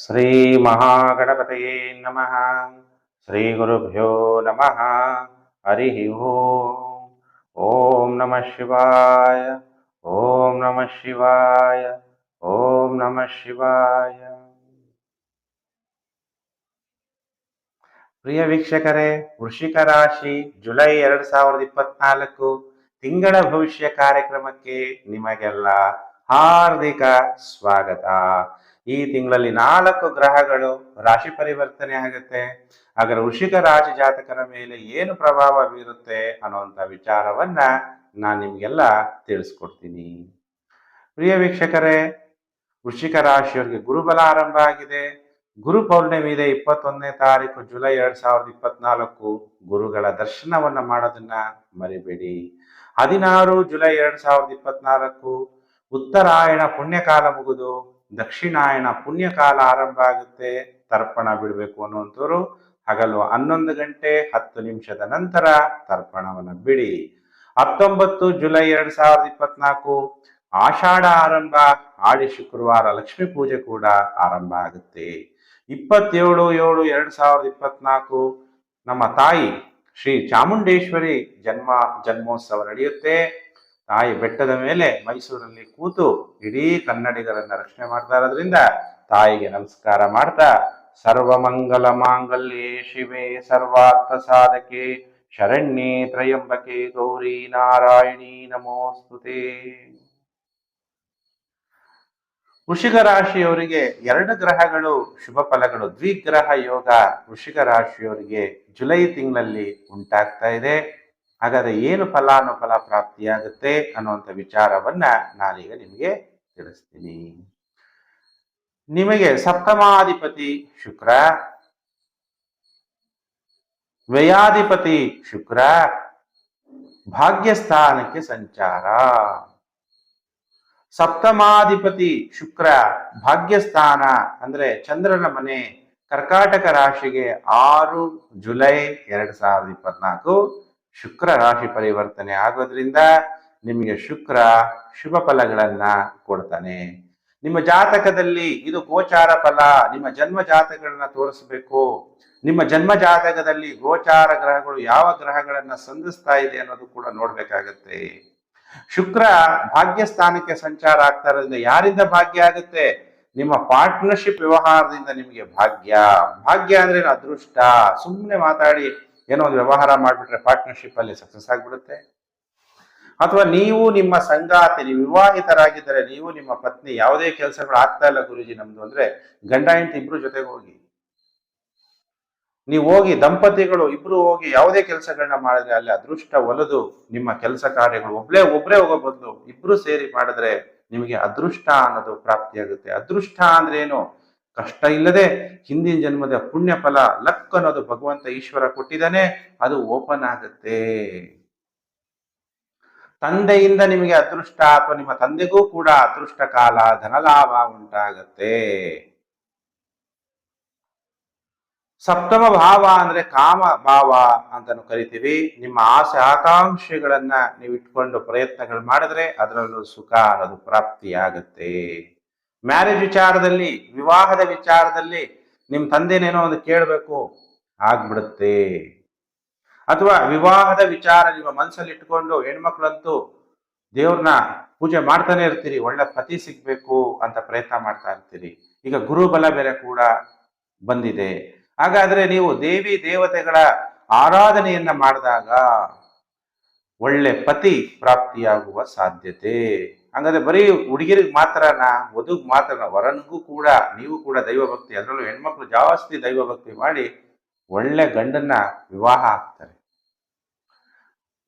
ಶ್ರೀ ಮಹಾಗಣಪತಯೇ ನಮಃ ಶ್ರೀ ಗುರುಭ್ಯೋ ನಮಃ ಹರಿ ಓಂ ಓಂ ನಮಃ ಶಿವಾಯ ಓಂ ನಮಃ ಶಿವಾಯ ಓಂ ನಮಃ ಶಿವಾಯ ಪ್ರಿಯ ವೀಕ್ಷಕರೇ ವೃಷಿಕ ರಾಶಿ, ಜುಲೈ ಎರಡ್ ಸಾವಿರದ ಇಪ್ಪತ್ನಾಲ್ಕು ತಿಂಗಳ ಭವಿಷ್ಯ ಕಾರ್ಯಕ್ರಮಕ್ಕೆ ನಿಮಗೆಲ್ಲ ಹಾರ್ದಿಕ ಸ್ವಾಗತ. ಈ ತಿಂಗಳಲ್ಲಿ ನಾಲ್ಕು ಗ್ರಹಗಳು ರಾಶಿ ಪರಿವರ್ತನೆ ಆಗುತ್ತೆ. ಹಾಗಾದ್ರೆ ವೃಷಿಕ ರಾಶಿ ಜಾತಕರ ಮೇಲೆ ಏನು ಪ್ರಭಾವ ಬೀರುತ್ತೆ ಅನ್ನುವಂಥ ವಿಚಾರವನ್ನ ನಾನು ನಿಮಗೆಲ್ಲ ತಿಳಿಸ್ಕೊಡ್ತೀನಿ. ಪ್ರಿಯ ವೀಕ್ಷಕರೇ ವೃಷಿಕ ರಾಶಿಯವರಿಗೆ ಗುರುಬಲ ಆರಂಭ ಆಗಿದೆ. ಗುರು ಪೌರ್ಣಿಮೆ ಇದೆ ಇಪ್ಪತ್ತೊಂದನೇ ತಾರೀಕು, ಜುಲೈ ಎರಡ್ ಸಾವಿರದ ಇಪ್ಪತ್ನಾಲ್ಕು. ಗುರುಗಳ ದರ್ಶನವನ್ನ ಮಾಡೋದನ್ನ ಮರಿಬೇಡಿ. ಹದಿನಾರು ಜುಲೈ ಎರಡ್ ಸಾವಿರದ ಇಪ್ಪತ್ನಾಲ್ಕು, ಉತ್ತರಾಯಣ ಪುಣ್ಯಕಾಲ ಮುಗಿದು ದಕ್ಷಿಣಾಯಣ ಪುಣ್ಯಕಾಲ ಆರಂಭ ಆಗುತ್ತೆ, ತರ್ಪಣ ಬಿಡಬೇಕು ಅನ್ನುವಂಥವ್ರು ಹಗಲು ಹನ್ನೊಂದು ಗಂಟೆ ಹತ್ತು ನಿಮಿಷದ ನಂತರ ತರ್ಪಣವನ್ನು ಬಿಡಿ. ಹತ್ತೊಂಬತ್ತು ಜುಲೈ ಎರಡ್ ಸಾವಿರದ ಇಪ್ಪತ್ನಾಲ್ಕು ಆಷಾಢ ಆರಂಭ ಆಡಿ ಶುಕ್ರವಾರ ಲಕ್ಷ್ಮೀ ಪೂಜೆ ಕೂಡ ಆರಂಭ ಆಗುತ್ತೆ. ಇಪ್ಪತ್ತೇಳು ಏಳು ಎರಡ್ ಸಾವಿರದ ಇಪ್ಪತ್ನಾಲ್ಕು ನಮ್ಮ ತಾಯಿ ಶ್ರೀ ಚಾಮುಂಡೇಶ್ವರಿ ಜನ್ಮ, ಜನ್ಮೋತ್ಸವ ನಡೆಯುತ್ತೆ. ತಾಯಿ ಬೆಟ್ಟದ ಮೇಲೆ ಮೈಸೂರಲ್ಲಿ ಕೂತು ಇಡೀ ಕನ್ನಡಿಗರನ್ನ ರಕ್ಷಣೆ ಮಾಡ್ತಾ ಇರೋದ್ರಿಂದ ತಾಯಿಗೆ ನಮಸ್ಕಾರ ಮಾಡ್ತಾ ಸರ್ವಮಂಗಲ ಮಾಂಗಲ್ಯೆ ಶಿವೆ, ಸರ್ವಾರ್ಥ ಸಾಧಕೆ, ಶರಣ್ಯೆ ತ್ರಯಂಬಕೆ, ಗೌರಿ ನಾರಾಯಣಿ ನಮೋಸ್ತುತೆ. ವೃಷಿಕ ರಾಶಿಯವರಿಗೆ ಎರಡು ಗ್ರಹಗಳು ಶುಭ ಫಲಗಳು. ದ್ವಿಗ್ರಹ ಯೋಗ ವೃಷಿಕ ರಾಶಿಯವರಿಗೆ ಜುಲೈ ತಿಂಗಳಲ್ಲಿ ಉಂಟಾಗ್ತಾ ಇದೆ. ಹಾಗಾದ್ರೆ ಏನು ಫಲಾನುಫಲ ಪ್ರಾಪ್ತಿಯಾಗುತ್ತೆ ಅನ್ನುವಂಥ ವಿಚಾರವನ್ನ ನಾನೀಗ ನಿಮಗೆ ತಿಳಿಸ್ತೀನಿ. ನಿಮಗೆ ಸಪ್ತಮಾಧಿಪತಿ ಶುಕ್ರ, ವ್ಯಯಾಧಿಪತಿ ಶುಕ್ರ, ಭಾಗ್ಯಸ್ಥಾನಕ್ಕೆ ಸಂಚಾರ. ಸಪ್ತಮಾಧಿಪತಿ ಶುಕ್ರ, ಭಾಗ್ಯಸ್ಥಾನ ಅಂದ್ರೆ ಚಂದ್ರನ ಮನೆ ಕರ್ಕಾಟಕ ರಾಶಿಗೆ ಆರು ಜುಲೈ ಎರಡ್ ಸಾವಿರದ ಇಪ್ಪತ್ನಾಲ್ಕು. ಶುಕ್ರ ರಾಶಿ ಪರಿವರ್ತನೆ ಆಗೋದ್ರಿಂದ ನಿಮಗೆ ಶುಕ್ರ ಶುಭ ಫಲಗಳನ್ನ ಕೊಡ್ತಾನೆ. ನಿಮ್ಮ ಜಾತಕದಲ್ಲಿ ಇದು ಗೋಚಾರ ಫಲ, ನಿಮ್ಮ ಜನ್ಮ ಜಾತಕಗಳನ್ನ ತೋರಿಸ್ಬೇಕು. ನಿಮ್ಮ ಜನ್ಮ ಜಾತಕದಲ್ಲಿ ಗೋಚಾರ ಗ್ರಹಗಳು ಯಾವ ಗ್ರಹಗಳನ್ನ ಸಂಧಿಸ್ತಾ ಇದೆ ಅನ್ನೋದು ಕೂಡ ನೋಡ್ಬೇಕಾಗತ್ತೆ. ಶುಕ್ರ ಭಾಗ್ಯ ಸ್ಥಾನಕ್ಕೆ ಸಂಚಾರ ಆಗ್ತಾ ಇರೋದ್ರಿಂದ ಯಾರಿಂದ ಭಾಗ್ಯ ಆಗುತ್ತೆ? ನಿಮ್ಮ ಪಾರ್ಟ್ನರ್ಶಿಪ್ ವ್ಯವಹಾರದಿಂದ ನಿಮಗೆ ಭಾಗ್ಯ. ಭಾಗ್ಯ ಅಂದ್ರೆ? ಅದೃಷ್ಟ. ಸುಮ್ಮನೆ ಮಾತಾಡಿ ಏನೋ ಒಂದು ವ್ಯವಹಾರ ಮಾಡಿಬಿಟ್ರೆ ಪಾರ್ಟ್ನರ್ಶಿಪ್ ಅಲ್ಲಿ ಸಕ್ಸಸ್ ಆಗ್ಬಿಡುತ್ತೆ. ಅಥವಾ ನೀವು ನಿಮ್ಮ ಸಂಗಾತಿ ನೀವು ವಿವಾಹಿತರಾಗಿದ್ದರೆ ನೀವು ನಿಮ್ಮ ಪತ್ನಿ ಯಾವುದೇ ಕೆಲಸಗಳು ಆಗ್ತಾ ಇಲ್ಲ ಗುರುಜಿ ನಮ್ದು ಅಂದ್ರೆ ಗಂಡ ಹೆಂಡತಿ ಇಬ್ರು ಜೊತೆಗೆ ಹೋಗಿ. ನೀವು ಹೋಗಿ ದಂಪತಿಗಳು ಇಬ್ರು ಹೋಗಿ ಯಾವುದೇ ಕೆಲಸಗಳನ್ನ ಮಾಡಿದ್ರೆ ಅಲ್ಲಿ ಅದೃಷ್ಟ ಒಲದು, ನಿಮ್ಮ ಕೆಲಸ ಕಾರ್ಯಗಳು ಒಬ್ಳೇ ಒಬ್ರೇ ಹೋಗೋ ಬದಲು ಇಬ್ರು ಸೇರಿ ಮಾಡಿದ್ರೆ ನಿಮಗೆ ಅದೃಷ್ಟ ಅನ್ನೋದು ಪ್ರಾಪ್ತಿಯಾಗುತ್ತೆ ಅದೃಷ್ಟ ಅಂದ್ರೆ ಏನು? ಕಷ್ಟ ಇಲ್ಲದೆ ಹಿಂದಿನ ಜನ್ಮದ ಪುಣ್ಯ ಫಲ ಲಕ್ ಅನ್ನೋದು ಭಗವಂತ ಈಶ್ವರ ಕೊಟ್ಟಿದ್ದಾನೆ, ಅದು ಓಪನ್ ಆಗುತ್ತೆ. ತಂದೆಯಿಂದ ನಿಮಗೆ ಅದೃಷ್ಟ ಅಥವಾ ನಿಮ್ಮ ತಂದೆಗೂ ಕೂಡ ಅದೃಷ್ಟ ಕಾಲ, ಧನಲಾಭ ಉಂಟಾಗತ್ತೆ. ಸಪ್ತಮ ಭಾವ ಅಂದ್ರೆ ಕಾಮ ಭಾವ ಅಂತಾನು ಕರಿತೀವಿ. ನಿಮ್ಮ ಆಸೆ, ಆಕಾಂಕ್ಷೆಗಳನ್ನ ನೀವು ಇಟ್ಕೊಂಡು ಪ್ರಯತ್ನಗಳು ಮಾಡಿದ್ರೆ ಅದರಲ್ಲೂ ಸುಖ ಅನ್ನೋದು ಪ್ರಾಪ್ತಿಯಾಗತ್ತೆ. ಮ್ಯಾರೇಜ್ ವಿಚಾರದಲ್ಲಿ, ವಿವಾಹದ ವಿಚಾರದಲ್ಲಿ ನಿಮ್ಮ ತಂದೆನೇನೋ ಒಂದು ಕೇಳಬೇಕು, ಆಗ್ಬಿಡುತ್ತೆ. ಅಥವಾ ವಿವಾಹದ ವಿಚಾರ ನಿಮ್ಮ ಮನಸ್ಸಲ್ಲಿ ಇಟ್ಕೊಂಡು ಹೆಣ್ಮಕ್ಳಂತೂ ದೇವ್ರನ್ನ ಪೂಜೆ ಮಾಡ್ತಾನೆ ಇರ್ತೀರಿ, ಒಳ್ಳೆ ಪತಿ ಸಿಗ್ಬೇಕು ಅಂತ ಪ್ರಯತ್ನ ಮಾಡ್ತಾ ಇರ್ತೀರಿ. ಈಗ ಗುರುಬಲ ಬೇರೆ ಕೂಡ ಬಂದಿದೆ. ಹಾಗಾದ್ರೆ ನೀವು ದೇವಿ ದೇವತೆಗಳ ಆರಾಧನೆಯನ್ನ ಮಾಡಿದಾಗ ಒಳ್ಳೆ ಪತಿ ಪ್ರಾಪ್ತಿಯಾಗುವ ಸಾಧ್ಯತೆ. ಹಂಗಾದ್ರೆ ಬರೀ ಹುಡುಗಿರಿಗೆ ಮಾತ್ರನಾ ವಧುಗ್ ಮಾತ್ರನ ವರನಿಗೂ ಕೂಡ, ನೀವು ಕೂಡ ದೈವ ಭಕ್ತಿ, ಅದರಲ್ಲೂ ಹೆಣ್ಮಕ್ಳು ಜಾಸ್ತಿ ದೈವ ಭಕ್ತಿ ಮಾಡಿ ಒಳ್ಳೆ ಗಂಡನ್ನ ವಿವಾಹ ಆಗ್ತಾರೆ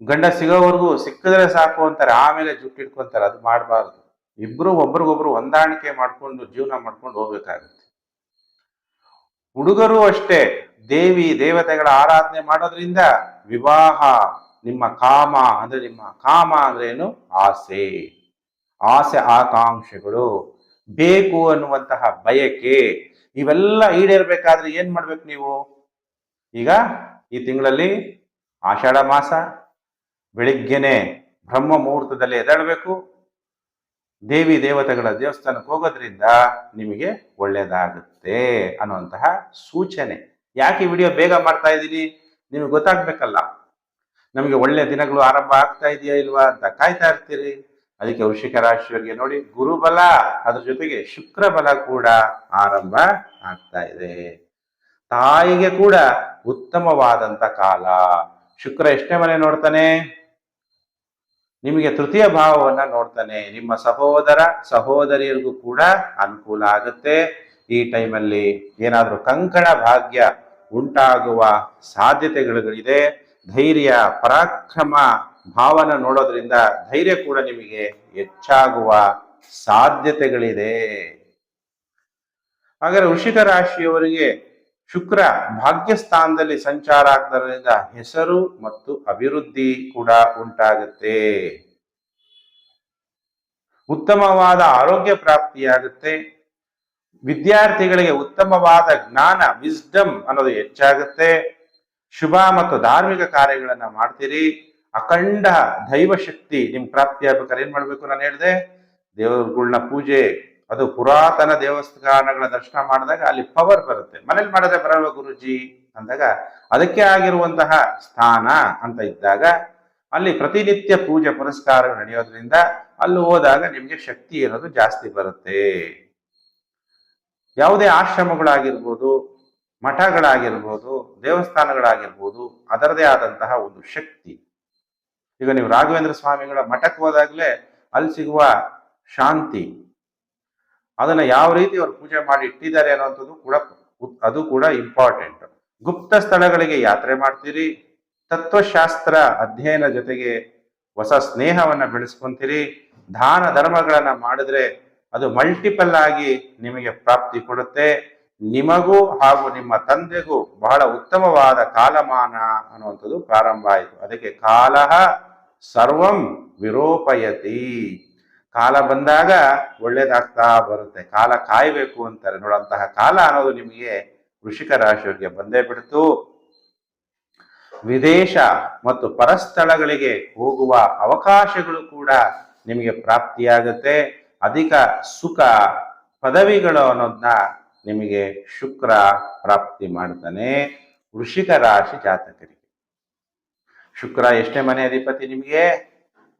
ಗಂಡ ಸಿಗೋವರೆಗೂ ಸಿಕ್ಕಿದ್ರೆ ಸಾಕು ಅಂತಾರೆ, ಆಮೇಲೆ ಜುಟ್ಟಿಟ್ಕೊಂತಾರೆ ಅದು ಮಾಡಬಾರ್ದು. ಇಬ್ರು ಒಬ್ರಿಗೊಬ್ರು ಹೊಂದಾಣಿಕೆ ಮಾಡ್ಕೊಂಡು, ಜೀವನ ಮಾಡ್ಕೊಂಡು ಹೋಗ್ಬೇಕಾಗುತ್ತೆ. ಹುಡುಗರು ಅಷ್ಟೇ, ದೇವಿ, ದೇವತೆಗಳ ಆರಾಧನೆ ಮಾಡೋದ್ರಿಂದ ವಿವಾಹ, ನಿಮ್ಮ ಕಾಮ ಅಂದ್ರೆ ನಿಮ್ಮ ಕಾಮ ಅಂದ್ರೆ ಏನು? ಆಸೆ. ಆಸೆ ಆಕಾಂಕ್ಷೆಗಳು ಬೇಕು ಅನ್ನುವಂತಹ ಬಯಕೆ ಇವೆಲ್ಲ ಈಡೇರ್ಬೇಕಾದ್ರೆ ಏನ್ ಮಾಡ್ಬೇಕು ನೀವು? ಈಗ ಈ ತಿಂಗಳಲ್ಲಿ ಆಷಾಢ ಮಾಸ, ಬೆಳಿಗ್ಗೆನೆ ಬ್ರಹ್ಮ ಮುಹೂರ್ತದಲ್ಲಿ ಎದಾಡಬೇಕು ದೇವಿ ದೇವತೆಗಳ ದೇವಸ್ಥಾನಕ್ಕೆ ಹೋಗೋದ್ರಿಂದ ನಿಮಗೆ ಒಳ್ಳೇದಾಗುತ್ತೆ ಅನ್ನುವಂತಹ ಸೂಚನೆ. ಯಾಕೆ ಈ ವಿಡಿಯೋ ಬೇಗ ಮಾಡ್ತಾ ಇದ್ದೀನಿ? ನಿಮಗೆ ಗೊತ್ತಾಗ್ಬೇಕಲ್ಲ. ನಮಗೆ ಒಳ್ಳೆ ದಿನಗಳು ಆರಂಭ ಆಗ್ತಾ ಇದೆಯಾ ಇಲ್ವಾ ಅಂತ ಕಾಯ್ತಾ ಇರ್ತೀರಿ. ಅದಕ್ಕೆ ವೃಷಿಕ ರಾಶಿಯವರಿಗೆ ನೋಡಿ ಗುರುಬಲ, ಅದ್ರ ಜೊತೆಗೆ ಶುಕ್ರ ಬಲ ಕೂಡ ಆರಂಭ ಆಗ್ತಾ ಇದೆ. ತಾಯಿಗೆ ಕೂಡ ಉತ್ತಮವಾದಂತ ಕಾಲ. ಶುಕ್ರ ಎಷ್ಟನೇ ಮನೆ ನೋಡ್ತಾನೆ? ನಿಮಗೆ ತೃತೀಯ ಭಾವವನ್ನ ನೋಡ್ತಾನೆ. ನಿಮ್ಮ ಸಹೋದರ, ಸಹೋದರಿಯರಿಗೂ ಕೂಡ ಅನುಕೂಲ ಆಗುತ್ತೆ. ಈ ಟೈಮಲ್ಲಿ ಏನಾದರೂ ಕಂಕಣ ಭಾಗ್ಯ ಉಂಟಾಗುವ ಸಾಧ್ಯತೆಗಳಿದೆ. ಧೈರ್ಯ, ಪರಾಕ್ರಮ ಭಾವನ ನೋಡೋದ್ರಿಂದ ಧೈರ್ಯ ಕೂಡ ನಿಮಗೆ ಹೆಚ್ಚಾಗುವ ಸಾಧ್ಯತೆಗಳಿದೆ. ಹಾಗಾದ್ರೆ ವೃಷಿಕ ರಾಶಿಯವರಿಗೆ ಶುಕ್ರ ಭಾಗ್ಯಸ್ಥಾನದಲ್ಲಿ ಸಂಚಾರ ಆಗ್ದರಿಂದ ಹೆಸರು ಮತ್ತು ಅಭಿವೃದ್ಧಿ ಕೂಡ ಉಂಟಾಗುತ್ತೆ. ಉತ್ತಮವಾದ ಆರೋಗ್ಯ ಪ್ರಾಪ್ತಿಯಾಗುತ್ತೆ. ವಿದ್ಯಾರ್ಥಿಗಳಿಗೆ ಉತ್ತಮವಾದ ಜ್ಞಾನ ವಿಸ್ಡಮ್ ಅನ್ನೋದು ಹೆಚ್ಚಾಗುತ್ತೆ. ಶುಭ ಮತ್ತು ಧಾರ್ಮಿಕ ಕಾರ್ಯಗಳನ್ನ ಮಾಡ್ತೀರಿ. ಅಖಂಡ ದೈವ ಶಕ್ತಿ ನಿಮ್ ಪ್ರಾಪ್ತಿ ಆಗ್ಬೇಕಾದ್ರೆ ಏನ್ ಮಾಡ್ಬೇಕು ನಾನು ಹೇಳಿದೆ? ದೇವರುಗಳನ್ನ ಪೂಜೆ, ಅದು ಪುರಾತನ ದೇವಸ್ಥಾನಗಳ ದರ್ಶನ ಮಾಡಿದಾಗ ಅಲ್ಲಿ ಪವರ್ ಬರುತ್ತೆ. ಮನೇಲಿ ಮಾಡದೆ ಬರಲ್ವ ಗುರುಜಿ? ಅಂದಾಗ ಅದಕ್ಕೆ ಆಗಿರುವಂತಹ ಸ್ಥಾನ ಅಂತ ಇದ್ದಾಗ ಅಲ್ಲಿ ಪ್ರತಿನಿತ್ಯ ಪೂಜೆ ಪುರಸ್ಕಾರ ನಡೆಯೋದ್ರಿಂದ ಅಲ್ಲಿ ಹೋದಾಗ ನಿಮ್ಗೆ ಶಕ್ತಿ ಅನ್ನೋದು ಜಾಸ್ತಿ ಬರುತ್ತೆ. ಯಾವುದೇ ಆಶ್ರಮಗಳಾಗಿರ್ಬೋದು, ಮಠಗಳಾಗಿರ್ಬೋದು, ದೇವಸ್ಥಾನಗಳಾಗಿರ್ಬೋದು ಅದರದೇ ಆದಂತಹ ಒಂದು ಶಕ್ತಿ. ಈಗ ನೀವು ರಾಘವೇಂದ್ರ ಸ್ವಾಮಿಗಳ ಮಠಕ್ಕೆ ಹೋದಾಗಲೇ ಅಲ್ಲಿ ಸಿಗುವ ಶಾಂತಿ, ಅದನ್ನ ಯಾವ ರೀತಿ ಅವರು ಪೂಜೆ ಮಾಡಿ ಇಟ್ಟಿದ್ದಾರೆ ಅನ್ನುವಂಥದ್ದು ಕೂಡ ಅದು ಕೂಡ ಇಂಪಾರ್ಟೆಂಟ್ ಗುಪ್ತ ಸ್ಥಳಗಳಿಗೆ ಯಾತ್ರೆ ಮಾಡ್ತೀರಿ, ತತ್ವಶಾಸ್ತ್ರ ಅಧ್ಯಯನ ಜೊತೆಗೆ ಹೊಸ ಸ್ನೇಹವನ್ನ ಬೆಳೆಸ್ಕೊಂತೀರಿ, ದಾನ ಧರ್ಮಗಳನ್ನ ಮಾಡಿದ್ರೆ ಅದು ಮಲ್ಟಿಪಲ್ ಆಗಿ ನಿಮಗೆ ಪ್ರಾಪ್ತಿ ಕೊಡುತ್ತೆ. ನಿಮಗೂ ಹಾಗೂ ನಿಮ್ಮ ತಂದೆಗೂ ಬಹಳ ಉತ್ತಮವಾದ ಕಾಲಮಾನ ಅನ್ನುವಂಥದ್ದು ಪ್ರಾರಂಭ ಆಯಿತು. ಅದಕ್ಕೆ ಕಾಲಹ ಸರ್ವಂ ವಿರೋಪಯತಿ. ಕಾಲ ಬಂದಾಗ ಒಳ್ಳೇದಾಗ್ತಾ ಬರುತ್ತೆ. ಕಾಲ ಕಾಯಬೇಕು ಅಂತಾರೆ. ನೋಡಂತಹ ಕಾಲ ಅನ್ನೋದು ನಿಮಗೆ ವೃಷಿಕ ರಾಶಿಯವರಿಗೆ ಬಂದೇ ಬಿಡ್ತು. ವಿದೇಶ ಮತ್ತು ಪರಸ್ಥಳಗಳಿಗೆ ಹೋಗುವ ಅವಕಾಶಗಳು ಕೂಡ ನಿಮಗೆ ಪ್ರಾಪ್ತಿಯಾಗುತ್ತೆ. ಅಧಿಕ ಸುಖ ಪದವಿಗಳು ಅನ್ನೋದನ್ನ ನಿಮಗೆ ಶುಕ್ರ ಪ್ರಾಪ್ತಿ ಮಾಡ್ತಾನೆ. ವೃಷಿಕ ರಾಶಿ ಜಾತಕರಿಗೆ. ಶುಕ್ರ ಎಷ್ಟೇ ಮನೆ ಅಧಿಪತಿ ನಿಮಗೆ?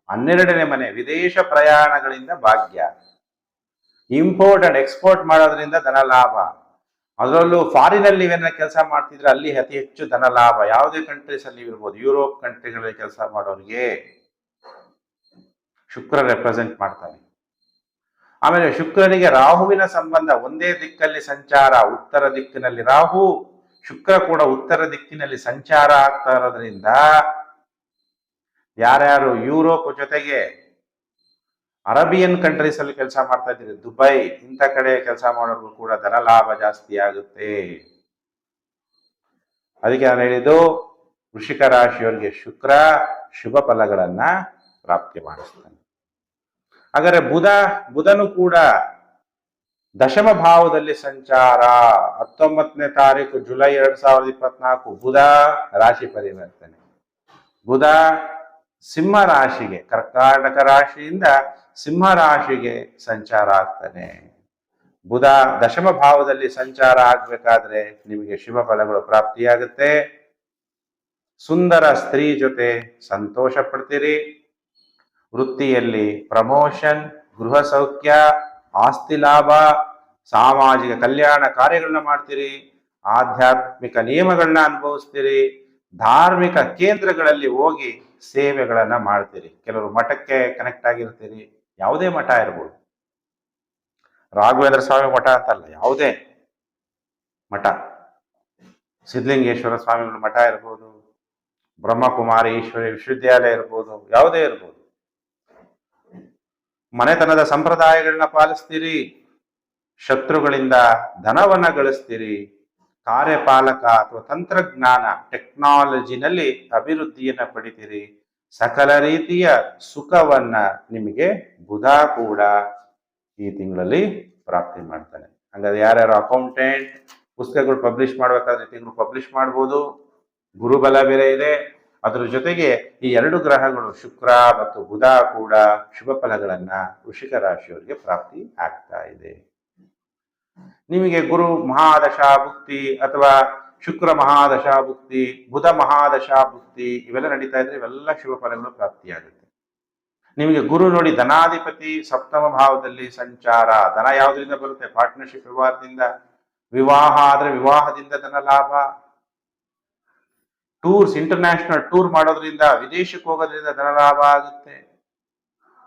ಹನ್ನೆರಡನೇ ಮನೆ, ವಿದೇಶ ಪ್ರಯಾಣಗಳಿಂದ ಭಾಗ್ಯ. ಇಂಪೋರ್ಟ್ ಅಂಡ್ ಎಕ್ಸ್ಪೋರ್ಟ್ ಮಾಡೋದ್ರಿಂದ ಧನ ಲಾಭ. ಅದರಲ್ಲೂ ಫಾರಿನಲ್ಲಿ ನೀವೇನ ಕೆಲಸ ಮಾಡ್ತಿದ್ರೆ ಅಲ್ಲಿ ಅತಿ ಹೆಚ್ಚು ಧನ ಲಾಭ. ಯಾವುದೇ ಕಂಟ್ರೀಸ್ ಅಲ್ಲಿ ಇರ್ಬೋದು ಯುರೋಪ್ ಕಂಟ್ರಿಗಳಲ್ಲಿ ಕೆಲಸ ಮಾಡೋರಿಗೆ ಶುಕ್ರ ರೆಪ್ರೆಸೆಂಟ್ ಮಾಡ್ತಾನೆ ಆಮೇಲೆ ಶುಕ್ರನಿಗೆ ರಾಹುವಿನ ಸಂಬಂಧ ಒಂದೇ ದಿಕ್ಕಲ್ಲಿ ಸಂಚಾರ, ಉತ್ತರ ದಿಕ್ಕಿನಲ್ಲಿ ರಾಹು, ಶುಕ್ರ ಕೂಡ ಉತ್ತರ ದಿಕ್ಕಿನಲ್ಲಿ ಸಂಚಾರ ಆಗ್ತಾ ಇರೋದ್ರಿಂದ ಯಾರ್ಯಾರು ಯುರೋಪ್ ಜೊತೆಗೆ ಅರಬಿಯನ್ ಕಂಟ್ರೀಸ್ ಅಲ್ಲಿ ಕೆಲಸ ಮಾಡ್ತಾ ಇದ್ದೀರಿ, ದುಬೈ, ಇಂಥ ಕಡೆ ಕೆಲಸ ಮಾಡೋರ್ಗೂ ಕೂಡ ದರ ಲಾಭ ಜಾಸ್ತಿ ಆಗುತ್ತೆ. ಅದಕ್ಕೆ ನಾನು ಹೇಳಿದ್ದು ವೃಷಿಕ ರಾಶಿಯವರಿಗೆ ಶುಕ್ರ, ಶುಭ ಫಲಗಳನ್ನ ಪ್ರಾಪ್ತಿ ಮಾಡಿಸ್ತಾನೆ. ಹಾಗಾದ್ರೆ ಬುಧ, ಬುಧನು ಕೂಡ ದಶಮ ಭಾವದಲ್ಲಿ ಸಂಚಾರ. ಹತ್ತೊಂಬತ್ತನೇ ತಾರೀಕು ಜುಲೈ ಎರಡ್ ಸಾವಿರದ ಇಪ್ಪತ್ನಾಲ್ಕು, ಬುಧ ರಾಶಿ ಪರಿವರ್ತನೆ. ಬುಧ ಸಿಂಹ ರಾಶಿಗೆ ಕರ್ಕಾಟಕ ರಾಶಿಯಿಂದ ಸಿಂಹ ರಾಶಿಗೆ ಸಂಚಾರ ಆಗ್ತಾನೆ. ಬುಧ ದಶಮ ಭಾವದಲ್ಲಿ ಸಂಚಾರ ಆಗ್ಬೇಕಾದ್ರೆ ನಿಮಗೆ ಶುಭ ಫಲಗಳು ಪ್ರಾಪ್ತಿಯಾಗುತ್ತೆ. ಸುಂದರ ಸ್ತ್ರೀ ಜೊತೆ ಸಂತೋಷ ಪಡ್ತೀರಿ. ವೃತ್ತಿಯಲ್ಲಿ ಪ್ರಮೋಷನ್, ಗೃಹ ಸೌಖ್ಯ, ಆಸ್ತಿ ಲಾಭ, ಸಾಮಾಜಿಕ ಕಲ್ಯಾಣ ಕಾರ್ಯಗಳನ್ನ ಮಾಡ್ತೀರಿ. ಆಧ್ಯಾತ್ಮಿಕ ನಿಯಮಗಳನ್ನ ಅನುಭವಿಸ್ತೀರಿ. ಧಾರ್ಮಿಕ ಕೇಂದ್ರಗಳಲ್ಲಿ ಹೋಗಿ ಸೇವೆಗಳನ್ನ ಮಾಡ್ತೀರಿ. ಕೆಲವರು ಮಠಕ್ಕೆ ಕನೆಕ್ಟ್ ಆಗಿರ್ತೀರಿ. ಯಾವುದೇ ಮಠ ಇರ್ಬೋದು. ರಾಘವೇಂದ್ರ ಸ್ವಾಮಿ ಮಠ ಅಂತಲ್ಲ, ಯಾವುದೇ ಮಠ. ಸಿದ್ಧಲಿಂಗೇಶ್ವರ ಸ್ವಾಮಿಗಳ ಮಠ ಇರ್ಬೋದು. ಬ್ರಹ್ಮಕುಮಾರಿ ಈಶ್ವರಿ ವಿಶ್ವವಿದ್ಯಾಲಯ ಇರ್ಬೋದು. ಯಾವುದೇ ಇರ್ಬೋದು. ಮನೆತನದ ಸಂಪ್ರದಾಯಗಳನ್ನ ಪಾಲಿಸ್ತೀರಿ. ಶತ್ರುಗಳಿಂದ ಧನವನ್ನ ಗಳಿಸ್ತೀರಿ. ಕಾರ್ಯಪಾಲಕ ಅಥವಾ ತಂತ್ರಜ್ಞಾನ ಟೆಕ್ನಾಲಜಿನಲ್ಲಿ ಅಭಿವೃದ್ಧಿಯನ್ನು ಪಡಿತೀರಿ. ಸಕಲ ರೀತಿಯ ಸುಖವನ್ನ ನಿಮಗೆ ಬುಧ ಕೂಡ ಈ ತಿಂಗಳಲ್ಲಿ ಪ್ರಾಪ್ತಿ ಮಾಡ್ತಾನೆ. ಹಂಗಾದ್ರೆ ಯಾರ್ಯಾರು ಅಕೌಂಟೆಂಟ್ ಪುಸ್ತಕಗಳು ಪಬ್ಲಿಷ್ ಮಾಡ್ಬೇಕಾದ್ರೆ ತಿಂಗಳು ಪಬ್ಲಿಷ್ ಮಾಡ್ಬೋದು. ಗುರುಬಲ ಬೇರೆ ಇದೆ. ಅದರ ಜೊತೆಗೆ ಈ ಎರಡು ಗ್ರಹಗಳು ಶುಕ್ರ ಮತ್ತು ಬುಧ ಕೂಡ ಶುಭ ಫಲಗಳನ್ನ ವೃಷಿಕ ರಾಶಿಯವರಿಗೆ ಪ್ರಾಪ್ತಿ ಆಗ್ತಾ ಇದೆ. ನಿಮಗೆ ಗುರು ಮಹಾದಶಾ ಭುಕ್ತಿ ಅಥವಾ ಶುಕ್ರ ಮಹಾದಶಾ ಭುಕ್ತಿ ಬುಧ ಮಹಾದಶಾ ಭುಕ್ತಿ ಇವೆಲ್ಲ ನಡೀತಾ ಇದ್ರೆ ಇವೆಲ್ಲ ಶುಭ ಫಲಗಳು ಪ್ರಾಪ್ತಿಯಾಗುತ್ತೆ. ನಿಮಗೆ ಗುರು ನೋಡಿ ಧನಾಧಿಪತಿ ಸಪ್ತಮ ಭಾವದಲ್ಲಿ ಸಂಚಾರ. ಧನ ಯಾವುದರಿಂದ ಬರುತ್ತೆ? ಪಾರ್ಟ್ನರ್ಶಿಪ್ ವ್ಯವಹಾರದಿಂದ. ವಿವಾಹ ಆದ್ರೆ ವಿವಾಹದಿಂದ ಧನ ಲಾಭ. ಟೂರ್ಸ್ ಇಂಟರ್ನ್ಯಾಷನಲ್ ಟೂರ್ ಮಾಡೋದ್ರಿಂದ, ವಿದೇಶಕ್ಕೆ ಹೋಗೋದ್ರಿಂದ ಧನ ಲಾಭ ಆಗುತ್ತೆ.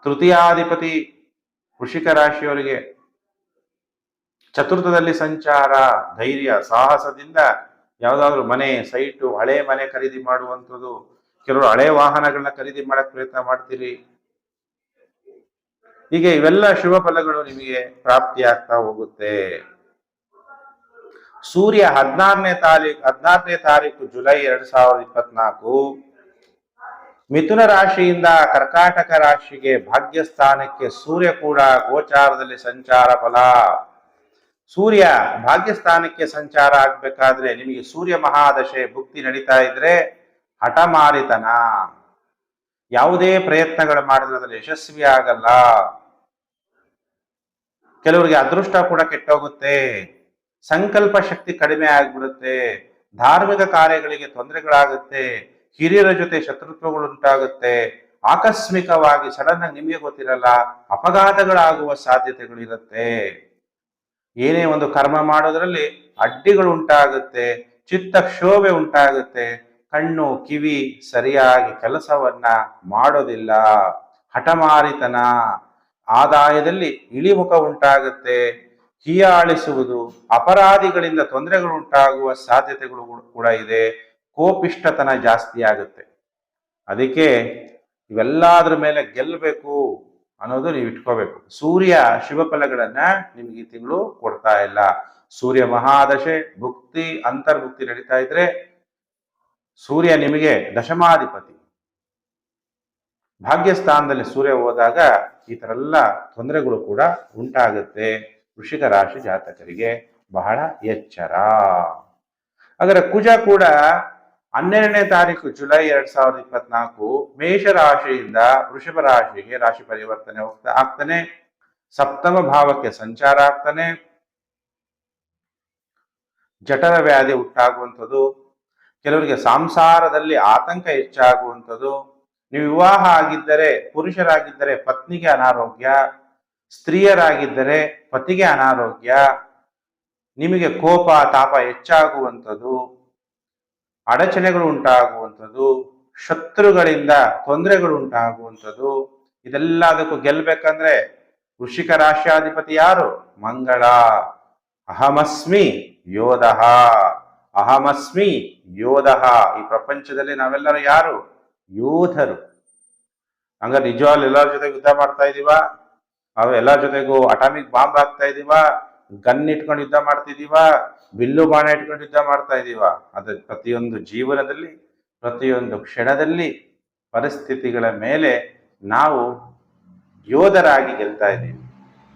ತೃತೀಯಾಧಿಪತಿ ಕೃಷಿಕ ರಾಶಿಯವರಿಗೆ ಚತುರ್ಥದಲ್ಲಿ ಸಂಚಾರ, ಧೈರ್ಯ, ಸಾಹಸದಿಂದ ಯಾವುದಾದ್ರೂ ಮನೆ, ಸೈಟು, ಹಳೆ ಮನೆ ಖರೀದಿ ಮಾಡುವಂಥದ್ದು. ಕೆಲವರು ಹಳೆ ವಾಹನಗಳನ್ನ ಖರೀದಿ ಮಾಡಕ್ ಪ್ರಯತ್ನ ಮಾಡ್ತೀರಿ. ಹೀಗೆ ಇವೆಲ್ಲ ಶುಭ ಫಲಗಳು ನಿಮಗೆ ಪ್ರಾಪ್ತಿಯಾಗ್ತಾ ಹೋಗುತ್ತೆ. ಸೂರ್ಯ ಹದಿನಾರನೇ ತಾರೀಕು ಹದಿನಾರನೇ ತಾರೀಕು ಜುಲೈ ಎರಡ್ ಸಾವಿರದ ಇಪ್ಪತ್ನಾಲ್ಕು. ಮಿಥುನ ರಾಶಿಯಿಂದ ಕರ್ಕಾಟಕ ರಾಶಿಗೆ ಭಾಗ್ಯಸ್ಥಾನಕ್ಕೆ ಸೂರ್ಯ ಕೂಡ ಗೋಚಾರದಲ್ಲಿ ಸಂಚಾರ ಫಲ. ಸೂರ್ಯ ಭಾಗ್ಯಸ್ಥಾನಕ್ಕೆ ಸಂಚಾರ ಆಗ್ಬೇಕಾದ್ರೆ ನಿಮಗೆ ಸೂರ್ಯ ಮಹಾದಶೆ ಭುಕ್ತಿ ನಡೀತಾ ಇದ್ರೆ ಹಠಮಾರಿತನ. ಯಾವುದೇ ಪ್ರಯತ್ನಗಳು ಮಾಡಿದ್ರೆ ಅದ್ರಲ್ಲಿ ಯಶಸ್ವಿ ಆಗಲ್ಲ. ಕೆಲವರಿಗೆ ಅದೃಷ್ಟ ಕೂಡ ಕೆಟ್ಟೋಗುತ್ತೆ. ಸಂಕಲ್ಪ ಶಕ್ತಿ ಕಡಿಮೆ ಆಗ್ಬಿಡುತ್ತೆ. ಧಾರ್ಮಿಕ ಕಾರ್ಯಗಳಿಗೆ ತೊಂದರೆಗಳಾಗುತ್ತೆ. ಹಿರಿಯರ ಜೊತೆ ಶತ್ರುತ್ವಗಳು ಉಂಟಾಗುತ್ತೆ. ಆಕಸ್ಮಿಕವಾಗಿ ಸಡನ್ ನಿಮಗೆ ಗೊತ್ತಿರಲ್ಲ, ಅಪಘಾತಗಳಾಗುವ ಸಾಧ್ಯತೆಗಳಿರುತ್ತೆ. ಏನೇ ಒಂದು ಕರ್ಮ ಮಾಡೋದ್ರಲ್ಲಿ ಅಡ್ಡಿಗಳು ಉಂಟಾಗುತ್ತೆ ಚಿತ್ತ ಕ್ಷೋಭೆ ಉಂಟಾಗುತ್ತೆ, ಕಣ್ಣು, ಕಿವಿ ಸರಿಯಾಗಿ ಕೆಲಸವನ್ನ ಮಾಡೋದಿಲ್ಲ. ಹಠಮಾರಿತನ, ಆದಾಯದಲ್ಲಿ ಇಳಿಮುಖ ಉಂಟಾಗುತ್ತೆ, ಹೀಯಾಳಿಸುವುದು, ಅಪರಾಧಿಗಳಿಂದ ತೊಂದರೆಗಳು ಉಂಟಾಗುವ ಸಾಧ್ಯತೆಗಳು ಕೂಡ ಇದೆ, ಕೋಪಿಷ್ಟತನ ಜಾಸ್ತಿ ಆಗುತ್ತೆ ಅದಕ್ಕೆ ಇವೆಲ್ಲದರ ಮೇಲೆ ಗೆಲ್ಲಬೇಕು ಅನ್ನೋದು ನೀವು ಇಟ್ಕೋಬೇಕು. ಸೂರ್ಯ ಶುಭ ಫಲಗಳನ್ನ ನಿಮ್ಗೆ ಈ ತಿಂಗಳು ಕೊಡ್ತಾ ಇಲ್ಲ. ಸೂರ್ಯ ಮಹಾದಶೆ, ಭುಕ್ತಿ, ಅಂತರ್ಭುಕ್ತಿ ನಡೀತಾ ಇದ್ರೆ ಸೂರ್ಯ ನಿಮಗೆ ದಶಮಾಧಿಪತಿ. ಭಾಗ್ಯಸ್ಥಾನದಲ್ಲಿ ಸೂರ್ಯ ಹೋದಾಗ ಈ ತರ ಎಲ್ಲ ತೊಂದರೆಗಳು ಕೂಡ ಉಂಟಾಗುತ್ತೆ. ವೃಷಿಕ ರಾಶಿ ಜಾತಕರಿಗೆ ಬಹಳ ಎಚ್ಚರ. ಅದರ ಕುಜ ಕೂಡ ಹನ್ನೆರಡನೇ ತಾರೀಕು ಜುಲೈ ಎರಡ್ ಸಾವಿರದ ಇಪ್ಪತ್ನಾಲ್ಕು ಮೇಷ ರಾಶಿಯಿಂದ ವೃಷಭ ರಾಶಿಗೆ ರಾಶಿ ಪರಿವರ್ತನೆ ಹೋಗ್ತಾ ಆಗ್ತಾನೆ. ಸಪ್ತಮ ಭಾವಕ್ಕೆ ಸಂಚಾರ ಆಗ್ತಾನೆ. ಜಠರ ವ್ಯಾಧಿ ಉಂಟಾಗುವಂಥದ್ದು ಕೆಲವರಿಗೆ ಸಂಸಾರದಲ್ಲಿ ಆತಂಕ ಹೆಚ್ಚಾಗುವಂಥದ್ದು. ನೀವು ವಿವಾಹ ಆಗಿದ್ದರೆ, ಪುರುಷರಾಗಿದ್ದರೆ ಪತ್ನಿಗೆ ಅನಾರೋಗ್ಯ, ಸ್ತ್ರೀಯರಾಗಿದ್ದರೆ ಪತಿಗೆ ಅನಾರೋಗ್ಯ, ನಿಮಗೆ ಕೋಪ ತಾಪ ಹೆಚ್ಚಾಗುವಂಥದ್ದು. ಅಡಚಣೆಗಳು ಉಂಟಾಗುವಂಥದ್ದು ಶತ್ರುಗಳಿಂದ ತೊಂದರೆಗಳು ಉಂಟಾಗುವಂಥದ್ದು ಇದೆಲ್ಲದಕ್ಕೂ ಗೆಲ್ಬೇಕಂದ್ರೆ ಋಷಿಕ ರಾಶ್ಯಾಧಿಪತಿ ಯಾರು? ಮಂಗಳ. ಅಹಮಸ್ಮಿ ಯೋಧ. ಅಹಮಸ್ಮಿ ಯೋಧ. ಈ ಪ್ರಪಂಚದಲ್ಲಿ ನಾವೆಲ್ಲರೂ ಯಾರು? ಯೋಧರು. ಹಂಗ ನಿಜವಾಗ್ಲು ಎಲ್ಲರ ಜೊತೆಗೆ ಯುದ್ಧ ಮಾಡ್ತಾ ಇದೀವ? ನಾವು ಎಲ್ಲರ ಜೊತೆಗೂ ಅಟಾಮಿಕ್ ಬಾಂಬ್ ಹಾಕ್ತಾ ಇದೀವ? ಗನ್ ಇಟ್ಕೊಂಡು ಯುದ್ಧ ಮಾಡ್ತಿದೀವ, ಬಿಲ್ಲು ಬಾಣ ಇಟ್ಕೊಂಡು ಯುದ್ಧ ಮಾಡ್ತಾ ಇದೀವ. ಅದು ಪ್ರತಿಯೊಂದು ಜೀವನದಲ್ಲಿ, ಪ್ರತಿಯೊಂದು ಕ್ಷಣದಲ್ಲಿ ಪರಿಸ್ಥಿತಿಗಳ ಮೇಲೆ ನಾವು ಯೋಧರಾಗಿ ಗೆಲ್ತಾ ಇದ್ದೀವಿ.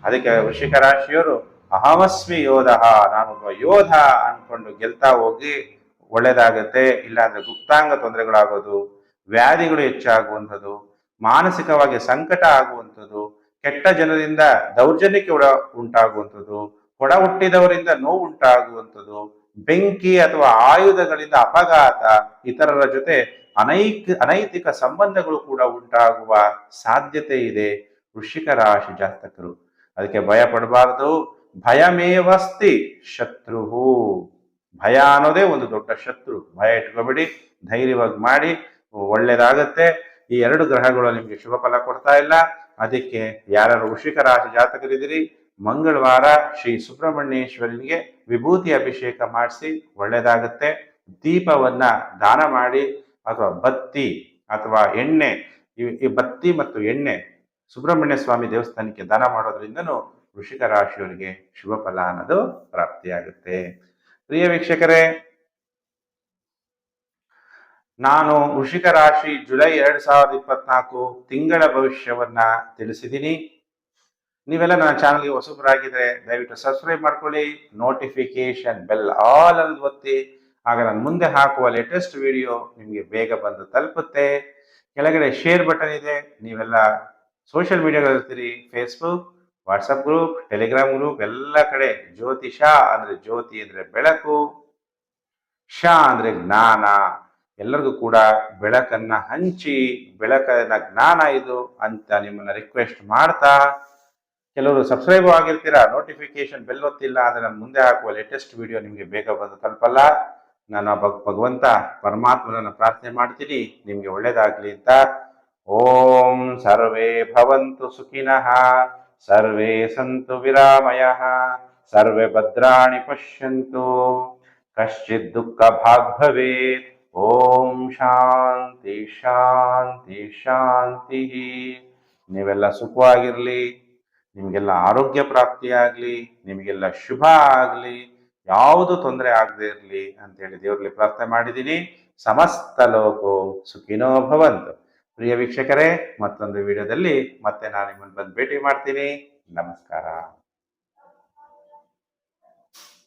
ಅದಕ್ಕೆ ವೃಷಿಕ ರಾಶಿಯವರು, ಅಹಮಸ್ಮಿ ಯೋಧ ನಾನೊಬ್ಬ ಯೋಧ ಅನ್ಕೊಂಡು ಗೆಲ್ತಾ ಹೋಗಿ ಒಳ್ಳೇದಾಗತ್ತೆ, ಇಲ್ಲಾಂದ್ರೆ ಗುಪ್ತಾಂಗ ತೊಂದರೆಗಳಾಗೋದು, ವ್ಯಾಧಿಗಳು ಹೆಚ್ಚಾಗುವಂಥದ್ದು, ಮಾನಸಿಕವಾಗಿ ಸಂಕಟ ಆಗುವಂಥದ್ದು, ಕೆಟ್ಟ ಜನರಿಂದ ದೌರ್ಜನ್ಯಕ್ಕೆ ಉಂಟಾಗುವಂಥದ್ದು ಒಡ ಹುಟ್ಟಿದವರಿಂದ ನೋವು ಉಂಟಾಗುವಂಥದ್ದು ಬೆಂಕಿ ಅಥವಾ ಆಯುಧಗಳಿಂದ ಅಪಘಾತ, ಇತರರ ಜೊತೆ ಅನೈಕ, ಅನೈತಿಕ ಸಂಬಂಧಗಳು ಕೂಡ ಉಂಟಾಗುವ ಸಾಧ್ಯತೆ ಇದೆ ವೃಶ್ಚಿಕ ರಾಶಿ ಜಾತಕರು. ಅದಕ್ಕೆ ಭಯ ಪಡಬಾರದು. ಭಯಮೇವಸ್ತಿ ಶತ್ರು ಭಯ ಅನ್ನೋದೇ ಒಂದು ದೊಡ್ಡ ಶತ್ರು. ಭಯ ಇಟ್ಕೋಬೇಡಿ, ಧೈರ್ಯವಾಗಿ ಮಾಡಿ, ಒಳ್ಳೇದಾಗತ್ತೆ. ಈ ಎರಡು ಗ್ರಹಗಳು ನಿಮಗೆ ಶುಭ ಫಲ ಕೊಡ್ತಾ ಇಲ್ಲ. ಅದಕ್ಕೆ ಯಾರು ವೃಷಿಕ ರಾಶಿ ಜಾತಕರಿದ್ದೀರಿ ಮಂಗಳವಾರ ಶ್ರೀ ಸುಬ್ರಹ್ಮಣ್ಯೇಶ್ವರನಿಗೆ ವಿಭೂತಿ ಅಭಿಷೇಕ ಮಾಡಿಸಿ ಒಳ್ಳೆಯದಾಗುತ್ತೆ. ದೀಪವನ್ನ ದಾನ ಮಾಡಿ, ಅಥವಾ ಬತ್ತಿ, ಅಥವಾ ಎಣ್ಣೆ, ಈ- ಬತ್ತಿ ಮತ್ತು ಎಣ್ಣೆ ಸುಬ್ರಹ್ಮಣ್ಯ ಸ್ವಾಮಿ ದೇವಸ್ಥಾನಕ್ಕೆ ದಾನ ಮಾಡೋದ್ರಿಂದನೂ ವೃಷಿಕ ರಾಶಿಯವರಿಗೆ ಶುಭ ಫಲ ಅನ್ನೋದು ಪ್ರಾಪ್ತಿಯಾಗುತ್ತೆ. ಪ್ರಿಯ ವೀಕ್ಷಕರೇ, ನಾನು ವೃಷಿಕ ರಾಶಿ ಜುಲೈ ಎರಡ್ ಸಾವಿರದ ಇಪ್ಪತ್ನಾಲ್ಕು ತಿಂಗಳ ಭವಿಷ್ಯವನ್ನ ತಿಳಿಸಿದ್ದೀನಿ. ನೀವೆಲ್ಲ ನನ್ನ ಚಾನಲ್ಗೆ ಹೊಸಬರಾಗಿದ್ರೆ ದಯವಿಟ್ಟು ಸಬ್ಸ್ಕ್ರೈಬ್ ಮಾಡ್ಕೊಳ್ಳಿ ನೋಟಿಫಿಕೇಶನ್ ಬೆಲ್ ಆಲ್ ಅಲ್ಲಿ ಒತ್ತಿ. ಆಗ ನಾನು ಮುಂದೆ ಹಾಕುವ ಲೇಟೆಸ್ಟ್ ವಿಡಿಯೋ ನಿಮಗೆ ಬೇಗ ಬಂದು ತಲುಪುತ್ತೆ. ಕೆಳಗಡೆ ಶೇರ್ ಬಟನ್ ಇದೆ, ನೀವೆಲ್ಲ social ಮೀಡಿಯಾಗಳಿರ್ತೀರಿ Facebook WhatsApp group Telegram group ಎಲ್ಲ ಕಡೆ ಜ್ಯೋತಿಷ ಅಂದರೆ ಜ್ಯೋತಿ ಅಂದರೆ ಬೆಳಕು, ಶಾ ಅಂದರೆ ಜ್ಞಾನ. ಎಲ್ಲರಿಗೂ ಕೂಡ ಬೆಳಕನ್ನು ಹಂಚಿ, ಬೆಳಕನ್ನ ಜ್ಞಾನ ಇದು ಅಂತ ನಿಮ್ಮನ್ನು ರಿಕ್ವೆಸ್ಟ್ ಮಾಡ್ತಾ ಕೆಲವರು ಸಬ್ಸ್ಕ್ರೈಬ್ ಆಗಿರ್ತೀರಾ ನೋಟಿಫಿಕೇಶನ್ ಬೆಲ್ ಒತ್ತಿಲ್ಲ ಅಂದ್ರೆ ನಾನು ಮುಂದೆ ಹಾಕುವ ಲೇಟೆಸ್ಟ್ ವಿಡಿಯೋ ನಿಮಗೆ ಬೇಗ ಬಂದು ತಲುಪಲ್ಲ. ನಾನು ಭಗವಂತ ಪರಮಾತ್ಮನನ್ನು ಪ್ರಾರ್ಥನೆ ಮಾಡ್ತೀನಿ. ನಿಮಗೆ ಒಳ್ಳೇದಾಗ್ಲಿ ಅಂತ. ಓಂ ಸರ್ವೇ ಭವಂತು ಸುಖಿನಃ, ಸರ್ವೇ ಸಂತು ವಿರಾಮಯ, ಸರ್ವೇ ಭದ್ರಾಣಿ ಪಶ್ಯಂತು. ಕಶ್ಚಿತ್ ದುಃಖ ಭಾಗ್ ಭವೇತ್. ಓಂ ಶಾಂತಿ ಶಾಂತಿ ಶಾಂತಿ. ನೀವೆಲ್ಲ ಸುಖವಾಗಿರ್ಲಿ. ನಿಮಗೆಲ್ಲ ಆರೋಗ್ಯ ಪ್ರಾಪ್ತಿಯಾಗಲಿ ನಿಮಗೆಲ್ಲ ಶುಭ ಆಗಲಿ, ಯಾವುದು ತೊಂದರೆ ಆಗದೆ ಇರಲಿ ಅಂತೇಳಿ ದೇವರಲ್ಲಿ ಪ್ರಾರ್ಥನೆ ಮಾಡಿದ್ದೀನಿ. ಸಮಸ್ತ ಲೋಕೋ ಸುಖಿನೋ ಭವಂತು. ಪ್ರಿಯ ವೀಕ್ಷಕರೇ, ಮತ್ತೊಂದು ವಿಡಿಯೋದಲ್ಲಿ ಮತ್ತೆ ನಾನು ನಿಮ್ಮನ್ನು ಬಂದು ಭೇಟಿ ಮಾಡ್ತೀನಿ. ನಮಸ್ಕಾರ.